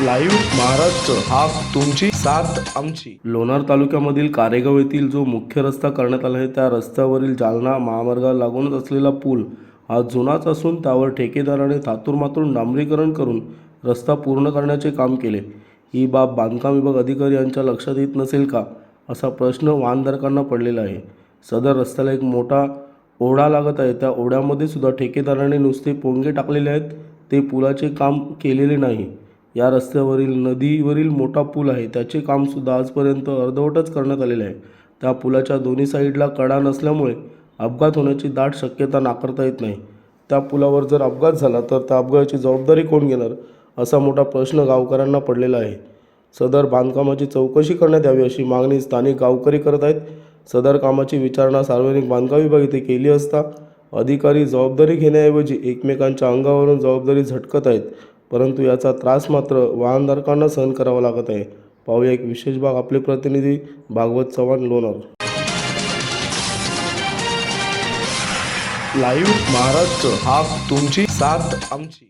Live Maharashtra हा तुमची साथ आमची. लोणार तालुक्यामधील कारेगाव येथील जो मुख्य रस्ता करण्यात आला आहे त्या रस्त्यावरील जालना महामार्गाला लागूनच असलेला पूल हा जुनाच असून त्यावर ठेकेदाराने थातूरमातूर डांबरीकरण करून रस्ता पूर्ण करण्याचे काम केले. ही बाब बांधकाम विभाग अधिकारी यांच्या लक्षात येत नसेल का असा प्रश्न वाहनधारकांना पडलेला आहे. सदर रस्त्याला एक मोठा ओढा लागत आहे. त्या ओढ्यामध्ये सुद्धा ठेकेदाराने नुसते पोंगे टाकलेले आहेत. ते पुलाचे काम केलेले नाही. या रस्त्यावरील नदीवरील मोठा पूल आहे. त्याचे कामसुद्धा आजपर्यंत अर्धवटच करण्यात आलेले आहे. त्या पुलाच्या दोन्ही साईडला कडा नसल्यामुळे अपघात होण्याची दाट शक्यता नाकारता येत नाही. त्या पुलावर जर अपघात झाला तर त्या अपघाताची जबाबदारी कोण घेणार असा मोठा प्रश्न गावकऱ्यांना पडलेला आहे. सदर बांधकामाची चौकशी करण्यात यावी अशी मागणी स्थानिक गावकरी करत आहेत. सदर कामाची विचारणा सार्वजनिक बांधकाम विभाग येथे केली असता अधिकारी जबाबदारी घेण्याऐवजी एकमेकांच्या अंगावरून जबाबदारी झटकत आहेत. परंतु याचा त्रास मात्र वाहनधारकांना सहन करावा लागत आहे. पाहूया एक विशेष भाग आपले प्रतिनिधी भागवत चव्हाण लोणार. लाईव्ह महाराष्ट्र हा तुमची साथ आमची.